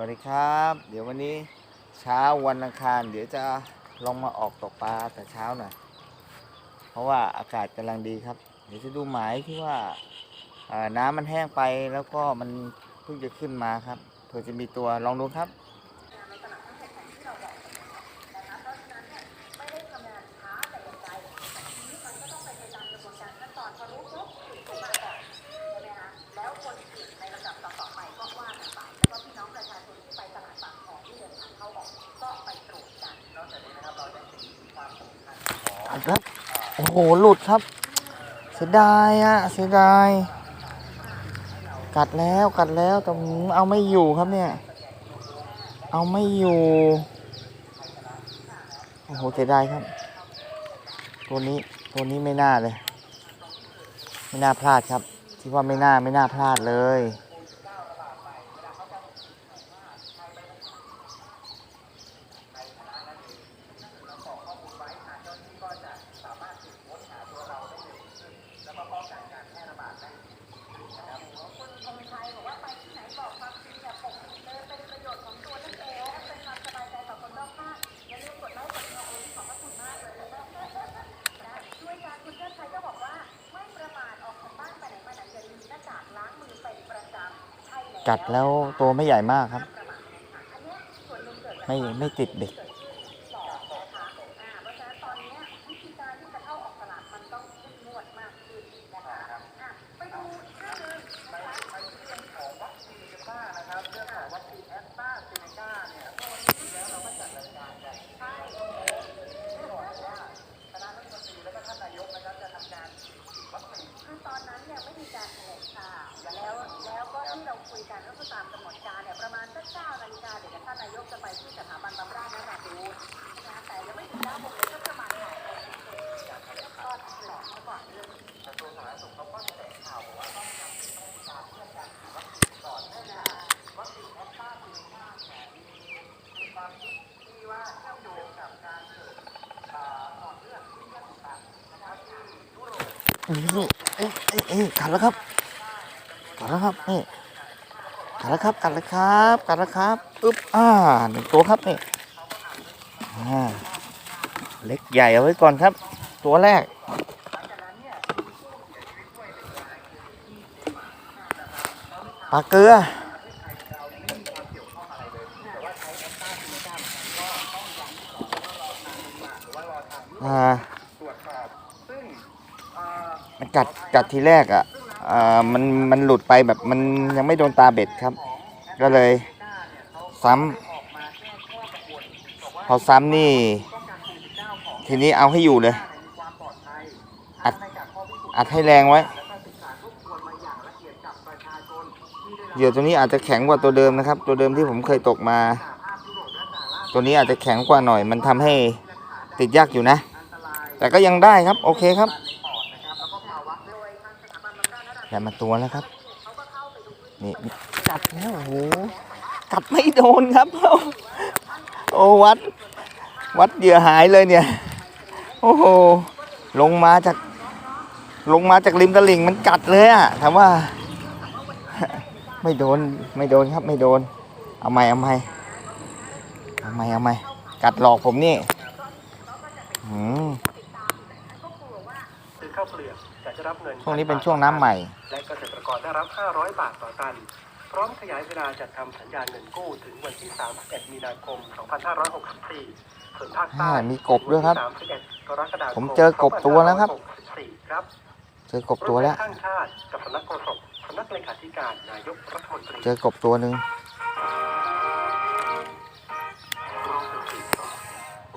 วัสดีครับ เดี๋ยววันนี้เช้าวันอังคาร เดี๋ยวจะลองมาออกตกปลาแต่เช้าหน่อยเพราะว่าอากาศกำลังดีครับ เดี๋ยวจะดูหมายที่ว่าน้ำมันแห้งไปแล้วก็มันเพิ่งจะขึ้นมาครับเผื่อจะมีตัวลองดูครับ โอ้โห หลุดครับ เสียดายอะเสียดาย กัดแล้วกัดแล้วแต่เอาไม่อยู่ครับเนี่ย เอาไม่อยู่ โอ้โห เสียดายครับ ตัวนี้ตัวนี้ไม่น่าเลย ไม่น่าพลาดครับที่ว่าไม่น่าไม่น่าพลาดเลย กัดแล้วตัวไม่ใหญ่มากครับ ไม่ไม่ติดเด็ก คือตอนนั้นเนี่ยไม่มีการแถลงข่าวแล้วแล้วก็ที่เราคุยกันก็คือตามกำหนดการเนี่ยประมาณสักเก้านาฬิกาเดี๋ยวท่านนายกจะไปที่สถาบันบำราศนราดูนนะคะแต่ยังไม่ถึงเก้าโมงเลยก็ประมาณบ่ายโมงก็แถลงเขาก่อนเรื่อง นี่เอ้ยเอ้ยเอ้ยกัดแล้วครับกัดแล้วครับนี่กัดแล้วครับกัดแล้วครับกัดแล้วครับอึ๊บอ่าหนึ่งตัวครับนี่อ่าเล็กใหญ่เอาไว้ก่อนครับ ตัวแรกปลาเกลืออ่า กัดกัดทีแรกอะมันมันหลุดไปแบบมันยังไม่โดนตาเบ็ดครับ ก็เลยซ้ำพอซ้ำนี่ ทีนี้เอาให้อยู่เลย อัดอัดให้แรงไว้เหยื่อตัวนี้อาจจะแข็งกว่าตัวเดิมนะครับ ตัวเดิมที่ผมเคยตกมา ตัวนี้อาจจะแข็งกว่าหน่อย มันทำให้ติดยากอยู่นะ แต่ก็ยังได้ครับ โอเคครับ ได้มาตัวแล้วครับ นี่กัดแล้วโอ้โหกัดไม่โดนครับ โอ้วัด วัดเหยื่อหายเลยเนี่ย โอ้โห ลงมาจาก ลงมาจากริมตลิ่งมันกัดเลยอะถามว่า ไม่โดน ไม่โดนครับ ไม่โดน เอาไหมเอาไหมเอาไหมเอาไหมกัดหลอกผมนี่อืม ซื้อข้าวเปลือกจะได้รับเงิน ช่วงนี้เป็นช่วงน้ำใหม่ และเกษตรกรได้รับ 500 บาทต่อตัน พร้อมขยายเวลาจัดทำสัญญาเงินกู้ถึงวันที่ 31 มีนาคม 2564 ส่วนภาคใต้อ่ามีกบด้วยครับ31กรกฎาคมผมเจอกบตัวแล้วครับ2564ครับเจอกบตัวแล้วรมข้างชาติกับสำนักโฆษกสำนักเลขาธิการนายกรัฐมนตรีเจอกบตัวหนึ่ง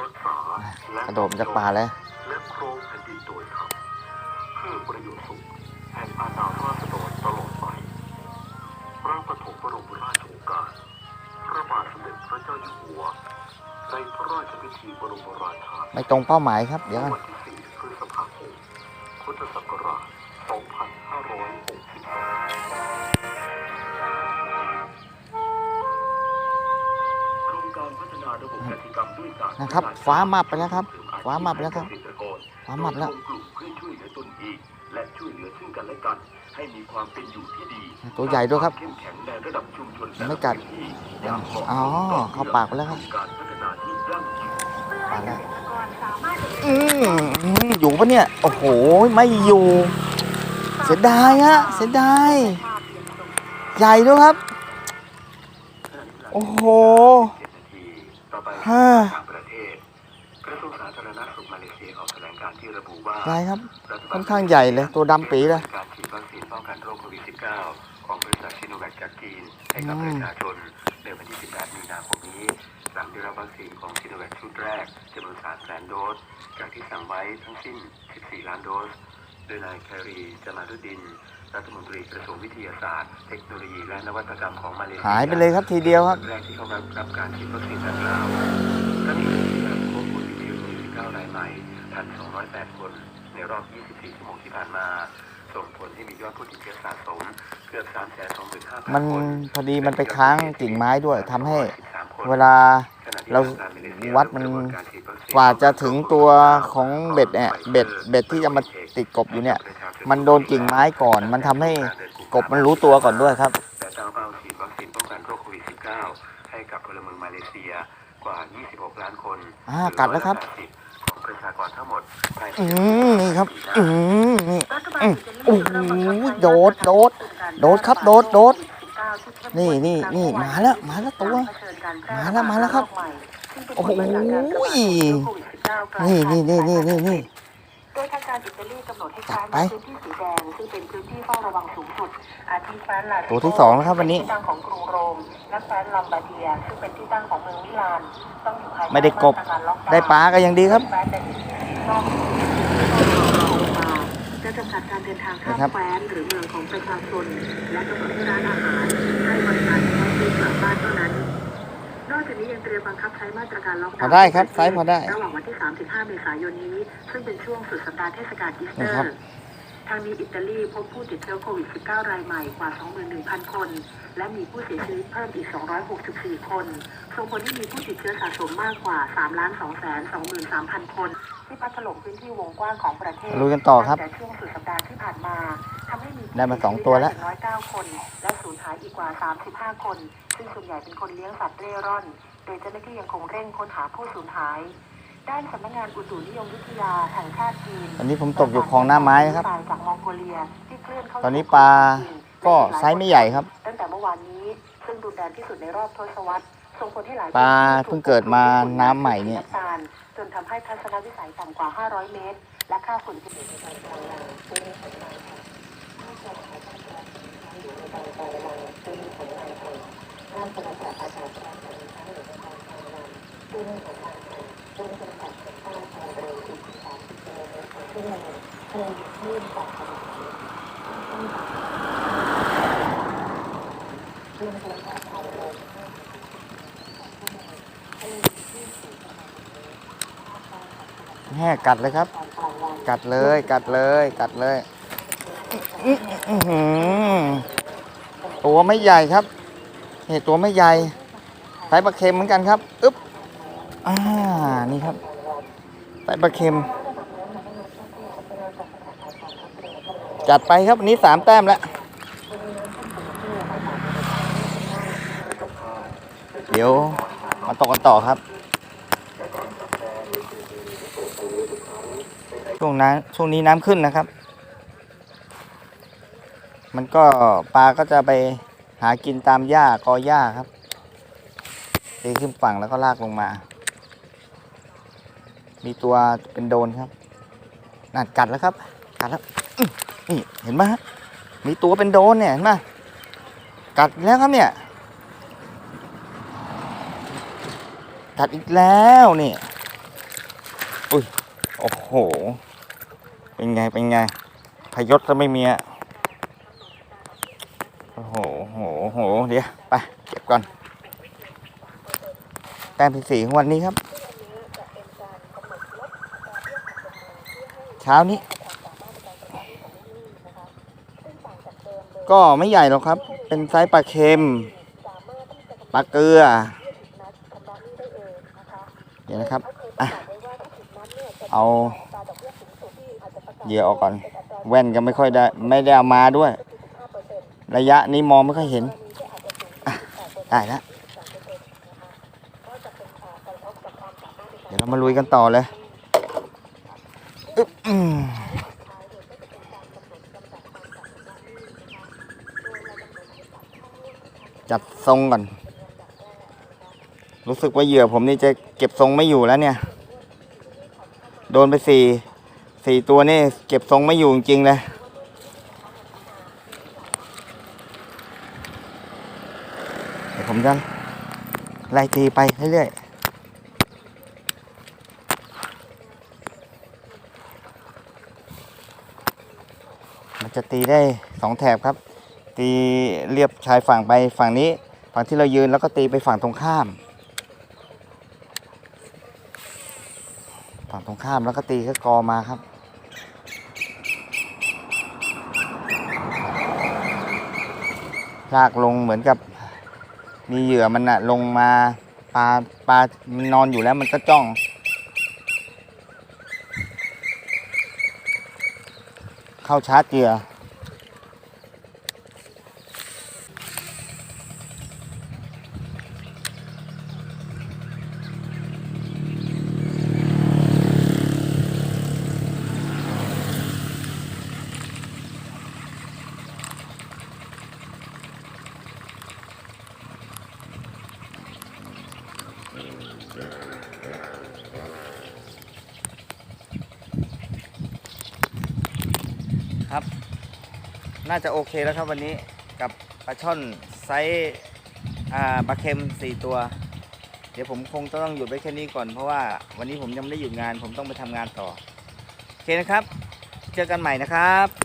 รักษากระโดดมาจากป่าแล้วและโครงแผ่นดินโดยธรรมเพื่อประโยชน์สุข แห่งอาณาราษฎรตลอดไปพระปฐมบรมราชโองการพระบาทสมเด็จพระเจ้าอยู่หัว ในพระราชพิธีบรมราชาไม่ตรงเป้าหมายครับ เดี๋ยวก่อนวันที่ 4 พฤษภาคมพุทธศักราช 2562 นาระบบกสิกรรมด้วยการนะครับฟ้ามับไปแล้วครับฟ้ามับไปแล้วครับฟ้ามับแล้วรวมกลุ่มเพื่อช่วยเหลือตนเองและช่วยเหลือซึ่งกันและกันให้มีความเป็นอยู่ที่ดี ตัวใหญ่ด้วยครับเข้มแข็งในระดับชุมชนไม่กัดและพื้นที่อย่างเหมาะสมอ๋อเข้าปากไปแล้วครับการพัฒนาที่ยั่งยืนมาแล้วก่อนสามารถจะอืมอืมอยู่ปะเนี่ย โอ้โห ไม่อยู่ เสียดายฮะเสียดายภาพเพียงตรงใหญ่ด้วยครับ โอ้โหเจ็ดนาที ต่อไปฮ่าต่างประเทศกระทรวงสาธารณสุขมาเลเซียออกแถลงการณ์ที่ระบุว่าใหญ่ครับรัฐบลค่อนข้างใหญ่เลยตัวดำปีเลยการฉีดวัคซีนป้องกันโรคโควิด -19 ของบริษัทชิโนแวคจากจีนให้กับประชาชนในวันที่ 18 มีนาคมนี้หลังได้รับวัคซีนของชิโนแวคชุดแรกจำนวน 3 แสนโดส จากที่สั่งไว้ทั้งสิ้น 14 ล้านโดส โดยนายแครีจามารุดดิน รัฐมนตรีกระทรวงวิทยาศาสตร์ เทคโนโลยีและนวัตกรรมของมาเลเซียหายไปเลยครับทีเดียวครับแรกที่เข้ารับการฉีดวัคซีนดังกล่าวทั้งนี้ยังพบผู้ติดเชื้อโควิด -19 รายใหม่ 1,208 คน ในรอบ 24 ชั่วโมงที่ผ่านมา ส่งผลให้มียอดผู้ติดเชื้อสะสมเกือบ325,000มันคนพอดีมันไปค้างกิ่งไม้ด้วยทำให้13คนเวลาเราวัดมันกว่าจะถึงตัวของเบ็ดเนี่ยเบ็ดเบ็ดที่จะมาติดกบอยู่เนี่ย มันโดนกิ่งไม้ก่อน มันทำให้กบมันรู้ตัวก่อนด้วยครับแต่ตั้งเป้าฉีดวัคซีนป้องกันโรคโควิด -19 ให้กับพลเมืองมาเลเซียกว่า 26 ล้านคนอ่ากัดแล้วครับของประชากรทั้งหมดภายในอืมนี่ครับอืมนี่รัฐบาลอืมอิตาลีโอ้โหเริ่มบังคับใช้โดดโดดโดดครับโดดโดด19ที่เข้มงวดนี่นี่นี่มาแล้วมาแล้วตัวเผชิญการแพร่มาแล้วมาแล้วครับะบาดซึ่งเป็นโอ้โหผลมาจากการระบาดของโควิด19กลายนี่พันนี่ธุ์นี่นี่นี่นี่ โดยทางการอิตาลีกำหนดให้จัใช้ดไปในพื้นที่สีแดงซึ่งเป็นพื้นที่เฝ้าระวังสูงสุด อาทิแฟนลาตัวที่สองแล้วครับวันนี้ที่ตั้งของกรุงโรมและแฟนลัมบาเดียซึ่งเป็นที่ตั้งของเมืองมิลานต้องอยู่ภายใต้ไม่ได้กบมาตรการล็อกดาวน์ได้ปลาก็ยังดีครับแฟนแต่ที่นอกมาจะจำกัดการเดินทางข้ามนะครับแคว้นหรือเมืองของประชาชนและกำหนดให้ร้านอาหารให้บริการเฉพาะซื้อกลับบ้านเท่านั้น นอกจากนี้ยังเตรียมบังคับใช้มาตรการล็อกดาวน์พอได้ครับไซส์พอได้ ระหว่างวันที่ 3-5 เมษายนนี้ ซึ่งเป็นช่วงสุดสัปดาห์เทศกาลอีสเตอนะครับร์ ทางนี้อิตาลีพบผู้ติดเชื้อโควิด -19 รายใหม่กว่า 21,000 คน และมีผู้เสียชีวิตเพิ่มอีก 264 คน ส่งผลให้มีผู้ติดเชื้อสะสมมากกว่า3 2 2 3 0 0 0 คน ที่พัดถล่มพื้นที่วงกว้างของประเทศลุยกันต่อครับตั้งแต่ช่วงสุดสัปดาห์ที่ผ่านมาทำให้มีได้มาสองตัวแล้วผู้เสียชีตอย่างน้อย9คน และสูญหายอีกกว่า 35 คน ซึ่งส่วนใหญ่เป็นคนเลี้ยงสัตว์เร่ร่อน โดยเจ้าหน้าที่ยังคงเร่งค้นหาผู้สูญหาย ด้านสำนักงานอุตุนิยมวิทยาแห่งชาติจีน อันนี้ผมตกอยู่คลองหน้าไม้นะครับ จากมองโกเลียที่เคลื่อนเข้าตอนนี้ปลาก็ไซส์ไม่ใหญ่ครับ ตั้งแต่เมื่อวานนี้ซึ่งรุนแรงที่สุดในรอบทศวรรษ ส่งผลให้หลายปลาเพิ่งเกิดมาน้ำใหม่เนี่ยำตาลจนทำให้ทัศนวิสัยต่ำกว่า 500 เมตร และค่าฝุ่นที่อยู่ในการทำงาน แห่กัดเลยครับ กัดเลย กัดเลย กัดเลยอื้ออื้อหือตัวไม่ใหญ่ครับนี่ตัวไม่ใหญ่ไซส์ปลาเค็มเหมือนกันครับอึ๊บอ่านี่ครับไส์ปลาเค็ม จัดไปครับวันนี้สามแต้มแล้วเดี๋ยว มาตกกันต่อครับ ช่วงนั้นช่วงนี้น้ำขึ้นนะครับ มันก็ปลาก็จะไปหากินตามหญ้ากอหญ้าครับตีขึ้นฝั่งแล้วก็ลากลงมา มีตัวเป็นโดนครับนั่นกัดแล้วครับ กัดแล้วนี่เห็นไหมมีตัวเป็นโดนเนี่ยเห็นไหมกัดแล้วครับเนี่ย กัดอีกแล้วนี่ อุ้ย โอ้โห เป็นไง เป็นไง พยศจะไม่มีอะโอ้โหโหโห เดี๋ยว ไป เก็บก่อน แต้มที่สี่ของวันนี้ครับ เช้านี้ ก็ไม่ใหญ่หรอกครับ เป็นไซส์ปลาเค็ม ปลาเกลือ เดี๋ยวนะครับอะเอาเหยื่อออกก่อน แว่นก็ไม่ค่อยได้ ไม่ได้เอามาด้วย ระยะนี้มองไม่ค่อยเห็นได้แล้วเดี๋ยวเรามาลุยกันต่อเลยจัดทรงก่อน รู้สึกว่าเหยื่อผมนี่จะเก็บทรงไม่อยู่แล้วเนี่ย โดนไปสี่สี่ตัวนี่เก็บทรงไม่อยู่จริงๆเลยเดี๋ยวผมจะไล่ตีไปเรื่อยๆมันจะตีได้สองแถบครับ ตีเรียบชายฝั่งไปฝั่งนี้ ฝั่งที่เรายืนแล้วก็ตีไปฝั่งตรงข้าม ฝั่ง ตรงข้ามแล้วก็ตีก็กอมาครับ ลากลงเหมือนกับ มีเหยื่อมันอะลงมาปลาปลามันนอนอยู่แล้วมันก็จ้อง เข้าชาร์จเหยื่อ น่าจะโอเคแล้วครับวันนี้กับปลาช่อนไซส์ปลาเค็มสี่ตัว เดี๋ยวผมคงต้องหยุดไว้แค่นี้ก่อนเพราะว่าวันนี้ผมยังไม่ได้หยุดงาน ผมต้องไปทำงานต่อ โอเคนะครับ เจอกันใหม่นะครับ